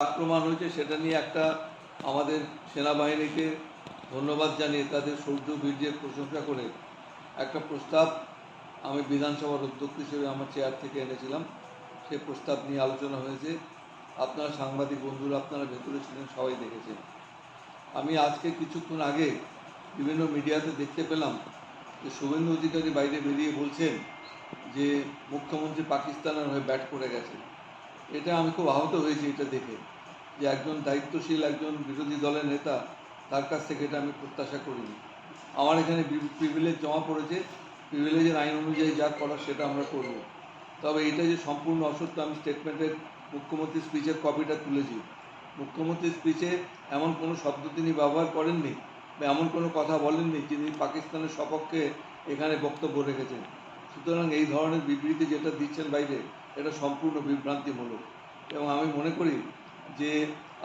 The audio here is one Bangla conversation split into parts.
আক্রমণ হয়েছে, সেটা নিয়ে একটা আমাদের সেনাবাহিনীকে ধন্যবাদ জানিয়ে তাদের শৌর্য বীর্যের প্রশংসা করে একটা প্রস্তাব আমি বিধানসভার অধ্যক্ষ হিসেবে আমার চেয়ার থেকে এনেছিলাম। সেই প্রস্তাব নিয়ে আলোচনা হয়েছে। আপনারা সাংবাদিক বন্ধুরা, আপনারা ভেতরে ছিলেন, সবাই দেখেছেন। আমি আজকে কিছুক্ষণ আগে বিভিন্ন মিডিয়াতে দেখতে পেলাম যে শুভেন্দু অধিকারী বাইরে বেরিয়ে বলছেন যে মুখ্যমন্ত্রী পাকিস্তানের হয়ে ব্যাট করে গেছে এটা আমি খুব আহত হয়েছি এটা দেখে যে একজন দায়িত্বশীল, একজন বিরোধী দলের নেতা তার কাছ থেকে এটা আমি প্রত্যাশা করিনি। আমার এখানে প্রিভিলেজ জমা পড়েছে প্রিভিলেজের আইন অনুযায়ী যা করার সেটা আমরা করব। তবে এটা যে সম্পূর্ণ অসত্য, আমি স্টেটমেন্টের মুখ্যমন্ত্রী স্পিচের কপিটা তুলেছি। মুখ্যমন্ত্রী স্পিচে এমন কোনো শব্দ তিনি ব্যবহার করেননি বা এমন কোনো কথা বলেননি যিনি পাকিস্তানের সপক্ষে এখানে বক্তব্য রেখেছেন। সুতরাং এই ধরনের বিবৃতি যেটা দিচ্ছেন বাইরে এটা সম্পূর্ণ বিভ্রান্তিমূলক। এবং আমি মনে করি যে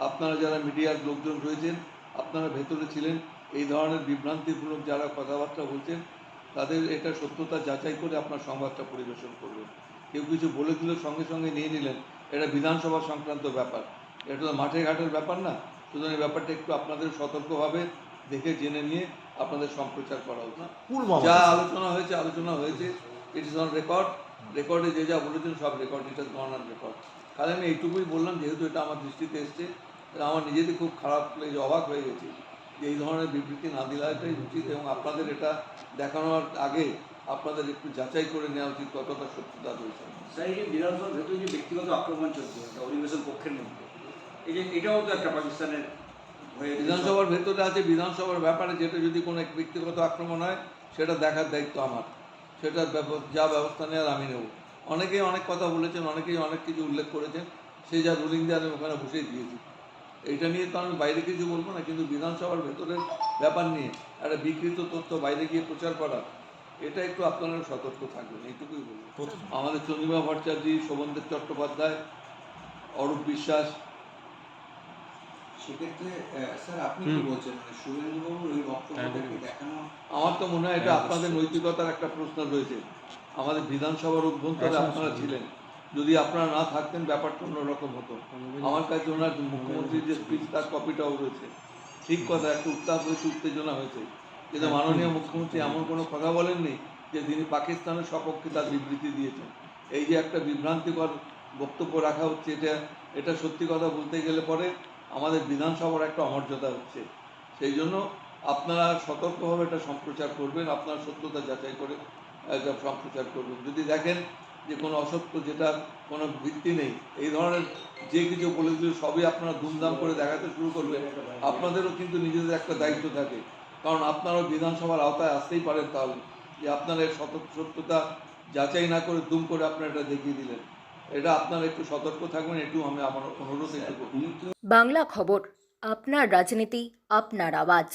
আপনারা যারা মিডিয়ার লোকজন রয়েছেন আপনারা ভেতরে ছিলেন এই ধরনের বিভ্রান্তিমূলক যারা কথাবার্তা বলছেন তাদের এটা সত্যতা যাচাই করে আপনার সংবাদটা পরিবেশন করবেন। কেউ কিছু বলে দিলে সঙ্গে সঙ্গে নিয়ে নিলেন এটা বিধানসভা সংক্রান্ত ব্যাপার। এটা তো মাঠে ঘাটের ব্যাপার না সুতরাং এই ব্যাপারটা একটু আপনাদের সতর্কভাবে দেখে জেনে নিয়ে আপনাদের সম্প্রচার করা উচিত। যা আলোচনা হয়েছে আলোচনা হয়েছে ইট ইস অন রেকর্ড রেকর্ডে যে যা বলেছেন সব record it non on record তাহলে আমি এইটুকুই বললাম যেহেতু এটা আমার দৃষ্টিতে এসছে আমার নিজেদের খুব খারাপ লেগে অবাক হয়ে গেছি যে এই ধরনের বিবৃতি না দেওয়াটাই উচিত এবং আপনাদের এটা দেখানোর আগে আপনাদের একটু যাচাই করে নেওয়া উচিত কতটা সত্যতা রয়েছে। স্যার এই যে বিধানসভার ভেতরে যে ব্যক্তিগত আক্রমণ চলছে অধিবেশন কক্ষের মধ্যে এই যে এটাও তো একটা পাকিস্তানের বিধানসভার ভেতরে আছে বিধানসভার ব্যাপারে যেটা যদি কোনো এক ব্যক্তিগত আক্রমণ হয় সেটা দেখার দায়িত্ব আমার। সেটা ব্যব- যা ব্যবস্থা নেওয়ার আমি নেব। অনেকেই অনেক কথা বলেছেন অনেকেই অনেক কিছু উল্লেখ করেছেন। সেই যা রুলিং দিয়ে আমি ওখানে বসেই দিয়েছি। এইটা নিয়ে তো আমি বাইরে কিছু বলব না কিন্তু বিধানসভার ভেতরের ব্যাপার নিয়ে একটা বিকৃত তথ্য বাইরে গিয়ে প্রচার করা এটা একটু আপনারা সতর্ক থাকবেন এইটুকুই বলব। আমাদের চন্দ্রিমা ভট্টাচার্য শোভনদেব চট্টোপাধ্যায় অরূপ বিশ্বাস সেক্ষেত্রে স্যার আপনি কি বলছেন? মানে শুভেন্দুবাবুর ওই বক্তব্যটাকে দেখানো। আমার তো মনে হয় এটা আপনাদের নৈতিকতার একটা প্রশ্ন রয়েছে। আমাদের বিধানসভার অভ্যন্তরে আপনারা ছিলেন। যদি আপনারা না থাকতেন ব্যাপারটা অন্যরকম হতো। আমার কাছে ওনার মুখ্যমন্ত্রীর যে স্পিচ তার কপিটাও রয়েছে। ঠিক কথা একটা উত্তাপ হয়েছে উত্তেজনা হয়েছে। কিন্তু মাননীয় মুখ্যমন্ত্রী এমন কোনো কথা বলেননি যে তিনি পাকিস্তানের সপক্ষে তার বিবৃতি দিয়েছেন। এই যে একটা বিভ্রান্তিকর বক্তব্য রাখা হচ্ছে এটা এটা সত্যি কথা বলতে গেলে পরে আমাদের বিধানসভার একটা অমর্যাদা হচ্ছে। সেই জন্য আপনারা সতর্কভাবে এটা সম্প্রচার করবেন, আপনার সত্যতা যাচাই করে এটা সম্প্রচার করবেন। যদি দেখেন যে কোনো অসত্য যেটা কোনো ভিত্তি নেই, এই ধরনের যে কিছু বলে দিলে সবই আপনারা ধুমধাম করে দেখাতে শুরু করবেন আপনাদেরও কিন্তু নিজেদের একটা দায়িত্ব থাকে। কারণ আপনারাও বিধানসভার আওতায় আসতেই পারেন তাহলে। যে আপনারা এর সত- সত্যতা যাচাই না করে দুম করে আপনারা এটা দেখিয়ে দিলেন। এটা আপনারা একটু সতর্ক থাকবেন একটু আমি আমার অনুরোধ বাংলা খবর আপনার রাজনীতি আপনার আওয়াজ।